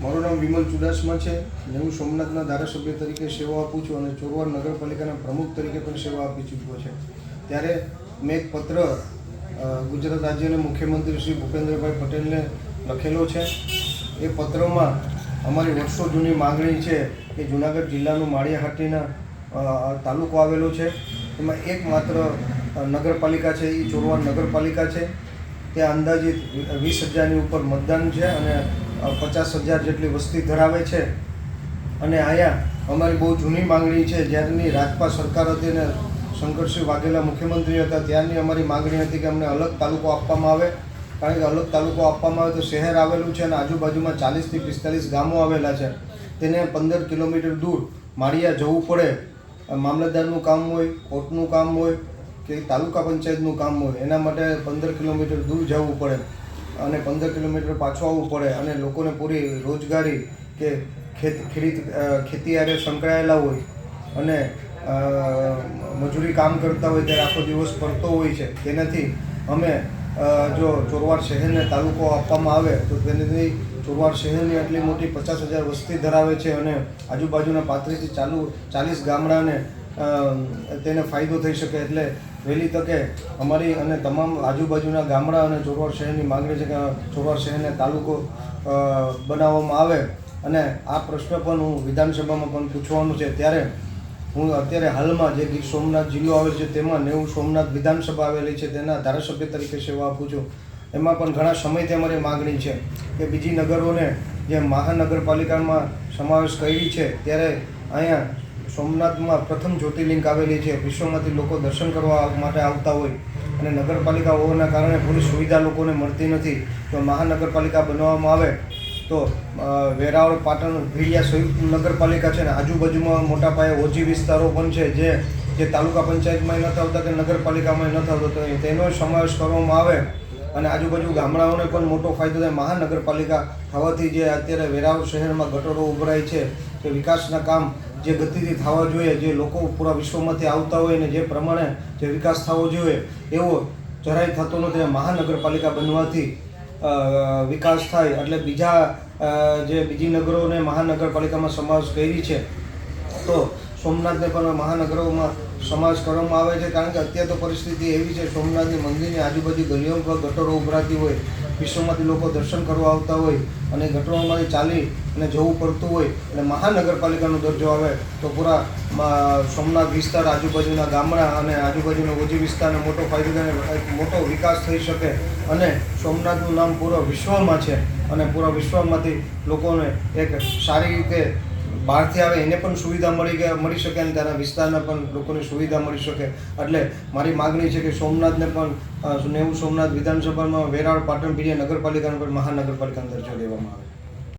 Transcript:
મારું નામ વિમલ ચુડાસમા છે હું સોમનાથના ધારાસભ્ય તરીકે સેવા આપું છું અને ચોરવાડ નગરપાલિકાના પ્રમુખ તરીકે પણ સેવા આપી ચૂક્યો છે. ત્યારે મેં એક પત્ર ગુજરાત રાજ્યના મુખ્યમંત્રી શ્રી ભૂપેન્દ્રભાઈ પટેલને લખેલો છે. એ પત્રમાં અમારી વર્ષો જૂની માગણી છે કે જુનાગઢ જિલ્લાનું માળિયાહાટીના તાલુકો આવેલો છે. એમાં એકમાત્ર નગરપાલિકા છે એ ચોરવાડ નગરપાલિકા છે. ત્યાં અંદાજિત વીસ હજારની ઉપર મતદાન છે અને પચાસ હજાર જેટલી વસ્તી ધરાવે છે. અને અહીંયા અમારી બહુ જૂની માંગણી છે. જ્યારની રાજપા સરકાર હતી અને શંકરસિંહ વાઘેલા મુખ્યમંત્રી હતા, ત્યારની અમારી માંગણી હતી કે અમને અલગ તાલુકો આપવામાં આવે. કારણ કે અલગ તાલુકો આપવામાં આવે તો શહેર આવેલું છે અને આજુબાજુમાં ચાલીસથી પિસ્તાલીસ ગામો આવેલા છે. તેને પંદર કિલોમીટર દૂર માળિયા જવું પડે. મામલતદારનું કામ હોય, કોર્ટનું કામ હોય કે તાલુકા પંચાયતનું કામ હોય, એના માટે પંદર કિલોમીટર દૂર જવું પડે. અને પંદર કિલોમીટર પાછું આવવું પડે અને લોકોને પૂરી રોજગારી કે ખેત અ, ખેતી હારે સંકળાયેલા હોય અને મજૂરી કામ કરતા હોય ત્યારે આખો દિવસ પડતો હોય છે. તેનાથી અમે જો ચોરવાડ શહેરને તાલુકો આપવામાં આવે તો તેનાથી ચોરવાડ શહેરની આટલી મોટી પચાસ હજાર વસ્તી ધરાવે છે અને આજુબાજુના પાંત્રીસથી ચાલુ ચાલીસ ગામડાને તેને ફાયદો થઈ શકે એટલે વહેલી તકે અમારી અને તમામ આજુબાજુના ગામડા અને ચોરવાડ શહેરની માંગણી છે કે ચોરવાડ શહેરને તાલુકો બનાવવામાં આવે. અને આ પ્રશ્ન પણ હું વિધાનસભામાં પણ પૂછવાનું છે. ત્યારે હું અત્યારે હાલમાં જે ગીર સોમનાથ જિલ્લો આવેલ છે, તેમાં નેવું સોમનાથ વિધાનસભા આવેલી છે, તેના ધારાસભ્ય તરીકે સેવા આપું છું. એમાં પણ ઘણા સમયથી અમારી માગણી છે કે બીજી નગરોને જે મહાનગરપાલિકામાં સમાવેશ કરી છે, ત્યારે અહીંયા સોમનાથમાં પ્રથમ જ્યોતિર્લિંગ આવેલી છે. વિશ્વમાંથી લોકો દર્શન કરવા માટે આવતા હોય અને નગરપાલિકા હોવાના કારણે પૂરી સુવિધા લોકોને મળતી નથી. તો મહાનગરપાલિકા બનાવવામાં આવે તો વેરાવળ, પાટણ ભીડિયા સંયુક્ત નગરપાલિકા છે ને આજુબાજુમાં મોટા પાયે ઓછી વિસ્તારો પણ છે જે જે તાલુકા પંચાયતમાં નથી આવતા કે નગરપાલિકામાં ન થતો તેનો સમાવેશ કરવામાં આવે અને આજુબાજુ ગામડાઓને પણ મોટો ફાયદો થાય. મહાનગરપાલિકા થવાથી જે અત્યારે વેરાવળ શહેરમાં ગટરો ઉભરાય છે, તે વિકાસના કામ જે ગતિથી થવા જોઈએ, જે લોકો પૂરા વિશ્વમાંથી આવતા હોય અને જે પ્રમાણે જે વિકાસ થવો જોઈએ, એવો જરાય થતો નથી મહાનગરપાલિકા બનવાથી વિકાસ થાય. એટલે બીજા જે બીજી નગરોને મહાનગરપાલિકામાં સમાવેશ કરી છે, તો સોમનાથને પણ મહાનગરોમાં સમાજ કરવામાં આવે છે. કારણ કે અત્યારે તો પરિસ્થિતિ એવી છે, સોમનાથની મંદિરની આજુબાજુ ગલીઓમાં ગટરો ઉભરાતી હોય, વિશ્વમાંથી લોકો દર્શન કરવા આવતા હોય અને ગટરોમાંથી ચાલી અને જવું પડતું હોય અને મહાનગરપાલિકાનો દરજ્જો આવે, તો પૂરા સોમનાથ વિસ્તાર આજુબાજુના ગામડા અને આજુબાજુના ઓજી વિસ્તારને મોટો ફાયદો મોટો વિકાસ થઈ શકે અને સોમનાથનું નામ પૂરા વિશ્વમાં છે અને પૂરા વિશ્વમાંથી લોકોને એક સારી રીતે બહારથી આવે એને પણ સુવિધા મળી ગયા, મળી શકે અને ત્યાંના વિસ્તારના પણ લોકોને સુવિધા મળી શકે. એટલે મારી માગણી છે કે સોમનાથને પણ નેવું સોમનાથ વિધાનસભામાં વેરાવળ પાટણ બીજા નગરપાલિકાને પણ મહાનગરપાલિકાનો દરજ્જો દેવામાં આવે.